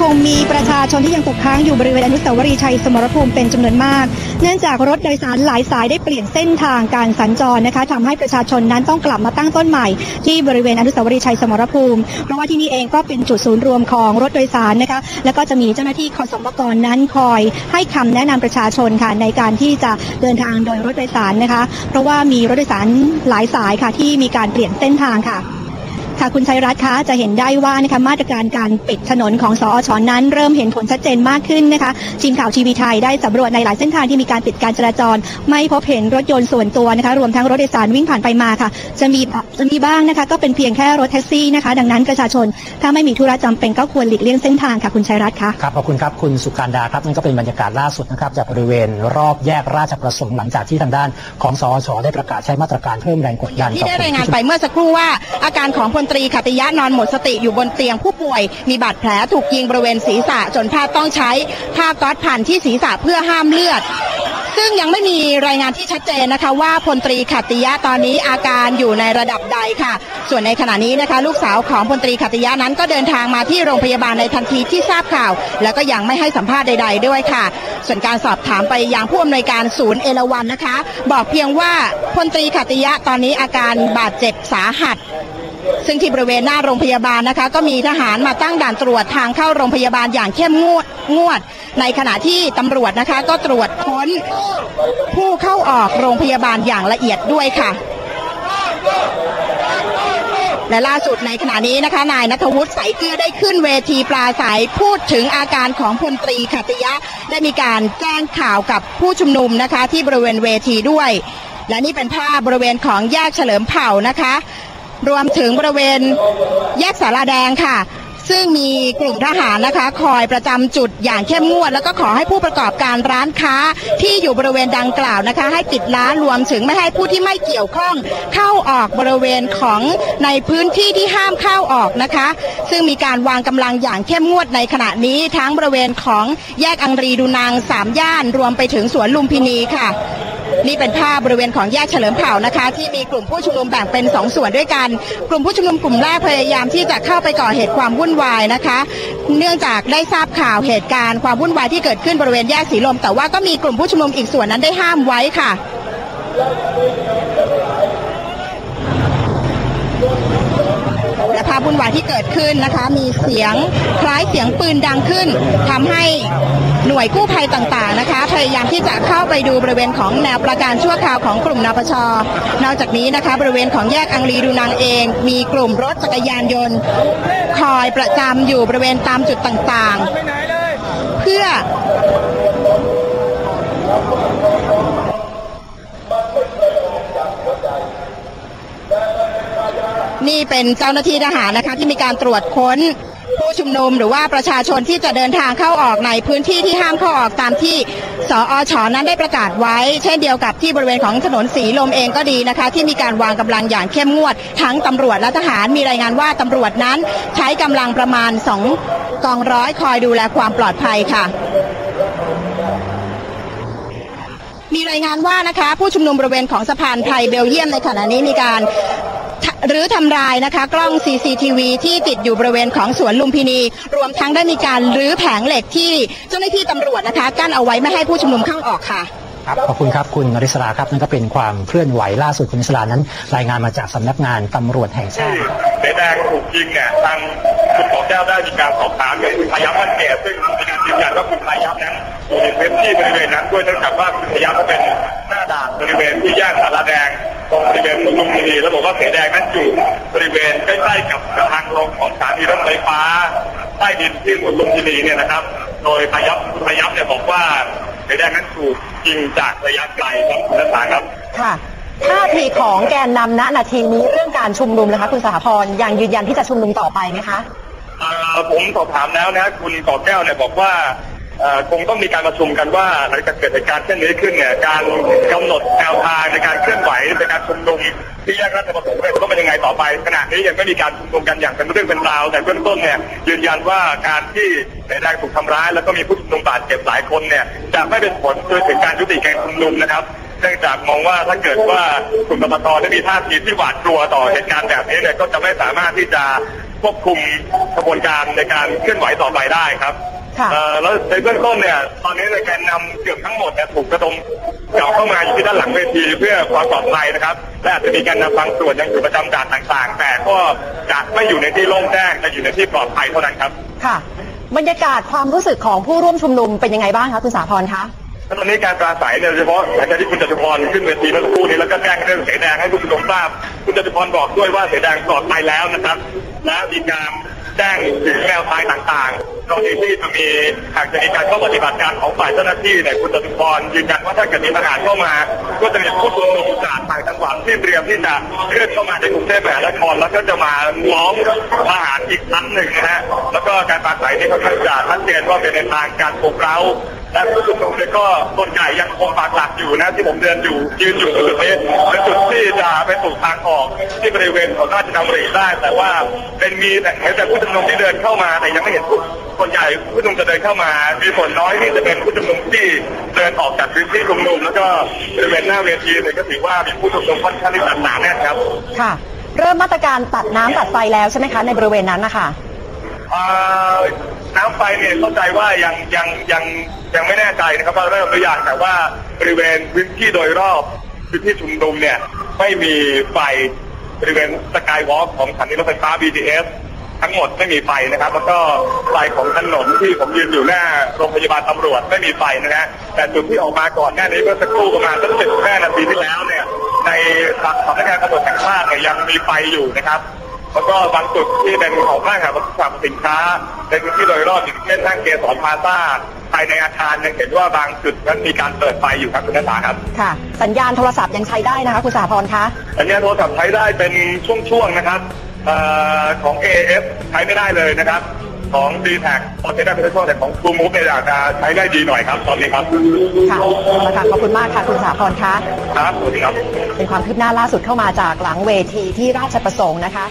คงมีประชาชนที่ยังตกค้างอยู่บริเวณอนุสาวรีย์ชัยสมรภูมิเป็นจำนวนมาก เนื่องจากรถโดยสารหลายสายได้เปลี่ยนเส้นทางการสัญจรนะคะทำให้ประชาชนนั้นต้องกลับมาตั้งต้นใหม่ ที่บริเวณอนุสาวรีย์ชัยสมรภูมิเพราะว่าที่นี่เองก็เป็นจุดศูนย์รวมของรถโดยสารนะคะ แล้วก็จะมีเจ้าหน้าที่คสมกรนั้นคอยให้คำแนะนำประชาชนค่ะในการที่จะเดินทางโดยรถโดยสารนะคะ เพราะว่ามีรถโดยสารหลายสายค่ะที่มีการเปลี่ยนเส้นทางค่ะ ค่ะคุณชัยรัตน์คะจะเห็นได้ว่านะคะมาตรการการปิดถนนของสอชนั้น เริ่มเห็นผลชัดเจนมากขึ้นนะคะทีมข่าวทีวีไทยได้สำรวจในหลายเส้นทางที่มีการปิดการจราจร ไม่พบเห็นรถยนต์ส่วนตัวนะคะรวมทั้งรถโดยสารวิ่งผ่านไปมาค่ะ จะมีจะมีบ้างนะคะ ก็เป็นเพียงแค่รถแท็กซี่นะคะ ดังนั้นประชาชนถ้าไม่มีธุระจำเป็นก็ควรหลีกเลี่ยงเส้นทางค่ะคุณชัยรัตน์คะครับขอบคุณครับคุณสุการดาครับนั่นก็เป็นบรรยากาศล่าสุดนะครับจากบริเวณรอบแยกราชประสงค์หลังจากที่ทางด้านของสอชได้ประกาศใช้มาตรการเพิ่มแรงกดดันที่ได้รายงานไปเมื่อสักครู่ว่าอาการของพลตรีขัติยะนอนหมดสติอยู่บนเตียงผู้ป่วย มีบาดแผลถูกยิงบริเวณศีรษะจนแพทย์ต้องใช้ผ้าก๊อซพันที่ศีรษะเพื่อห้ามเลือด ซึ่งยังไม่มีรายงานที่ชัดเจนนะคะ ว่าพลตรีขัติยะตอนนี้อาการอยู่ในระดับใดค่ะ ส่วนในขณะนี้นะคะ ลูกสาวของพลตรีขัติยะนั้นก็เดินทางมาที่โรงพยาบาลในทันทีที่ทราบข่าว แล้วก็ยังไม่ให้สัมภาษณ์ใด ๆ ด้วยค่ะ ส่วนการสอบถามไปยังผู้อำนวยการศูนย์เอราวันนะคะ บอกเพียงว่าพลตรีขัตติยะตอนนี้อาการบาดเจ็บสาหัส ซึ่งที่บริเวณหน้าโรงพยาบาลนะคะ ก็มีทหารมาตั้งด่านตรวจทางเข้าโรงพยาบาลอย่างเข้มงวดงวด ในขณะที่ตำรวจนะคะ ก็ตรวจค้นผู้เข้าออกโรงพยาบาลอย่างละเอียดด้วยค่ะและล่าสุดในขณะนี้นะคะ นายนัทวุฒิใสเกลือได้ขึ้นเวทีปลาใสพูดถึงอาการของพลตรีขัตติยะ ได้มีการแจ้งข่าวกับผู้ชุมนุมนะคะ ที่บริเวณเวทีด้วย และนี่เป็นภาพบริเวณของแยกเฉลิมเผ่านะคะ รวมถึงบริเวณแยกสาราแดงค่ะ ซึ่งมีกลุ่มทหารนะคะ คอยประจำจุดอย่างเข้มงวด แล้วก็ขอให้ผู้ประกอบการร้านค้าที่อยู่บริเวณดังกล่าวนะคะ ให้ปิดร้านรวมถึงไม่ให้ผู้ที่ไม่เกี่ยวข้องเข้าออกบริเวณของในพื้นที่ที่ห้ามเข้าออกนะคะ ซึ่งมีการวางกำลังอย่างเข้มงวดในขณะนี้ทั้งบริเวณของแยกอังรีดูนางสามย่าน รวมไปถึงสวนลุมพินีค่ะ นี่เป็นภาพบริเวณของแยกเฉลิมเผ่านะคะ ที่มีกลุ่มผู้ชุมนุมแบ่งเป็นสองส่วนด้วยกัน กลุ่มผู้ชุมนุมกลุ่มแรกพยายามที่จะเข้าไปก่อเหตุความวุ่นวายนะคะ เนื่องจากได้ทราบข่าวเหตุการณ์ความวุ่นวายที่เกิดขึ้นบริเวณแยกสีลม แต่ว่าก็มีกลุ่มผู้ชุมนุมอีกส่วนนั้นได้ห้ามไว้ค่ะ และภาพ วุ่นวายที่เกิดขึ้นนะคะ มีเสียงคล้ายเสียงปืนดังขึ้นทำให้หน่วยกู้ภัยต่างๆนะคะ พยายามที่จะเข้าไปดูบริเวณของแนวประการชั่วคราวของกลุ่มนปช นอกจากนี้นะคะ บริเวณของแยกอังรีดูนางเอง มีกลุ่มรถจักรยานยนต์ คอยประจำอยู่บริเวณตามจุดต่างๆ เพื่อ เป็นเจ้าหน้าที่ทหารนะคะที่มีการตรวจค้นผู้ชุมนุมหรือว่าประชาชนที่จะเดินทางเข้าออกในพื้นที่ที่ห้ามเข้าออกตามที่สอชนั้นได้ประกาศไว้ เช่นเดียวกับที่บริเวณของถนนสีลมเองก็ดีนะคะ ที่มีการวางกำลังอย่างเข้มงวด ทั้งตำรวจและทหารมีรายงานว่าตำรวจนั้นใช้กำลังประมาณสองกองร้อยคอยดูแลความปลอดภัยค่ะมีรายงานว่านะคะผู้ชุมนุมบริเวณของสะพานไทยเบลเยียมในขณะนี้มีการ หรือทำลายนะคะกล้อง CCTV ที่ติดอยู่บริเวณของสวนลุมพินี รวมทั้งได้มีการรื้อแผงเหล็กที่เจ้าหน้าที่ตำรวจนะคะกั้นเอาไว้ไม่ให้ผู้ชุมนุมเข้าออกค่ะครับขอบคุณครับคุณนริศราครับนั่นก็เป็นความเคลื่อนไหวล่าสุดคุณนริศรานั้น รายงานมาจากสำนักงานตำรวจแห่งชาที่ติเสแดงถูกยิงเนี่ยทางคุณขอแก้วได้มีการสอบถามกับคุณพยับมันเกศซึ่งมีการยืนยันว่าคุณพยับนั้นอยู่ในพื้นที่บริเวณนั้นด้วยเนื่องจากว่าคุณพยับเป็นหน้าด่านบริเวณที่แยกสารแดง ตรงบริเวณสวนลุมพินีแล้วบอกว่าเสแดงนั้นอยู่บริเวณใกล้ๆกับทางลงของสถานีรถไฟฟ้าใต้ดินที่สวนลุมพินีเนี่ยนะครับ โดยพยับคุณพยับเนี่ยบอกว่าเสแดงนั้นถูกยิงจากระยะไกลครับคุณนัทธาครับค่ะท่าทีของแกนนำณนาทีนี้เรื่องการชุมนุมนะคะคุณสหพรยังยืนยันที่จะชุมนุมต่อไปไหมคะเอ่อผมสอบถามแล้วนะคุณก่อแก้วเนี่ยบอกว่าเอ่อ คงต้องมีการประชุมกันว่าหลังจากเกิดเหตุการณ์เช่นนี้ขึ้นเนี่ยการกำหนดแนวทางในการเคลื่อนไหวในการชุมนุมที่แยกราชประสงค์เนี่ยต้องเป็นยังไงต่อไป ขณะนี้ยังไม่มีการชุมนุมกันอย่างเป็นเรื่องเป็นราว แต่เบื้องต้นเนี่ยยืนยันว่าการที่ในแดงถูกทำร้าย แล้วก็มีผู้ชุมนุมบาดเจ็บหลายคนเนี่ยจะไม่เป็นผลจนถึงการยุติการชุมนุมนะครับเนื่องจากมองว่าถ้าเกิดว่ากลุ่มกรรมกรได้มีท่าทีที่หวาดกลัวต่อเหตุการณ์แบบนี้เนี่ยก็จะไม่สามารถที่จะควบคุมกระบวนการในการเคลื่อนไหวต่อไปได้ครับ แล้วในเบื้องต้นเนี่ย ตอนนี้ในการนำเกือบทั้งหมดเนี่ยถูกกระดมเจาะเข้ามาอยู่ที่ด้านหลังเวทีเพื่อความปลอดภัยนะครับ และอาจจะมีการนำบางส่วนยังอยู่ประจำด่านต่างๆ แต่ก็จะไม่อยู่ในที่โล่งแจ้งจะอยู่ในที่ปลอดภัยเท่านั้นครับค่ะ บรรยากาศความรู้สึกของผู้ร่วมชุมนุมเป็นยังไงบ้างคะคุณสาพรคะแล้วตอนนี้การปราศัยเนี่ยโดยเฉพาะหลังจากที่คุณจตุพรขึ้นเวทีเมื่อสักครู่นี้แล้วก็แจ้งเรื่องเสแดงให้ผู้ชุมนุมทราบคุณจตุพรบอกด้วยว่าเสแดงปลอดภัยแล้วนะครับ และมีการแจ้งถึงแนวทางต่างๆกรณีที่จะมีหากจะมีการเข้าปฏิบัติการของฝ่ายเจ้าหน้าที่เนี่ยคุณจตุพรยืนยันว่าถ้าเกิดมีทหารเข้ามา ก็จะมีผู้ชุมนุมจากต่างจังหวัดที่เตรียมที่จะเคลื่อนเข้ามาในกรุงเทพมหานครแล้วก็จะมาล้อมทหารอีกครั้งหนึ่งนะฮะแล้วก็การปราศัยนี่ค่อนข้างจะชัดเจนว่าเป็นในทางการปลุกเร้าและผู้ชุมนุมเนี่ยก็ส่วนใหญ่ยังคงปากหลักอยู่นะที่ผมเดินอยู่ยืนอยู่ตรงจุดนี้เป็นจุด ไปสู่ทางออกที่บริเวณของราชดำริได้ แต่ว่าเป็นมีแต่เห็นแต่ผู้ชุมนุมที่เดินเข้ามาแต่ยังไม่เห็นผู้ส่วนใหญ่ผู้ชุมนุมจะเดินเข้ามา มีส่วนน้อยที่จะเป็นผู้ชุมนุมที่เดินออกจากพื้นที่ชุมนุมแล้วก็บริเวณหน้าเวทีเนี่ยก็ถือว่ามีผู้ชุมนุมค่อนข้างที่จะหนาแน่นครับค่ะเริ่มมาตรการตัดน้ำตัดไฟแล้วใช่ไหมคะในบริเวณนั้นนะคะน้ำไฟเนี่ยเข้าใจว่ายังยังยังยังไม่แน่ใจนะครับว่าเริ่มหรือยังแต่ว่าบริเวณพื้นที่โดยรอบพื้นที่ชุมนุมเนี่ย ไม่มีไฟบริเวณสกายวอล์กของสถานีรถไฟฟ้า BTS ทั้งหมดไม่มีไฟนะครับ แล้วก็ไฟของถนนที่ผมยืนอยู่หน้าโรงพยาบาลตำรวจไม่มีไฟนะฮะแต่จุดที่ออกมาก่อนหน้านี้เมื่อสักครู่ประมาณสักสิบแค่นาทีที่แล้วเนี่ย ในสำนักงานตำรวจแห่งชาติเนี่ยยังมีไฟอยู่นะครับแล้วก็บางจุดที่เป็นของห้างสรรพสินค้าในพื้นที่โดยรอบอย่างเช่นห้างเกสรพาซ่า ภายในอาคารยังเห็นว่าบางจุดนั้นมีการเปิดไฟอยู่ครับคุณนัทธาครับ ค่ะ สัญญาณโทรศัพท์ยังใช้ได้นะคะคุณสาพรคะอันนี้โทรศัพท์ใช้ได้เป็นช่วงๆนะครับเอ่อของ AF ใช้ไม่ได้เลยนะครับของ d t แท็กพอใช้ได้เป็นช่วงแต่ของ Blue Move เนี่ยอาจจะใช้ได้ดีหน่อยครับ ตอนนี้ครับ ค่ะเอาละค่ะขอบคุณมากค่ะ คุณสาพรคะครับสวัสดีครับ เป็นความคืบหน้าล่าสุดเข้ามาจากหลังเวทีที่ราชประสงค์นะคะ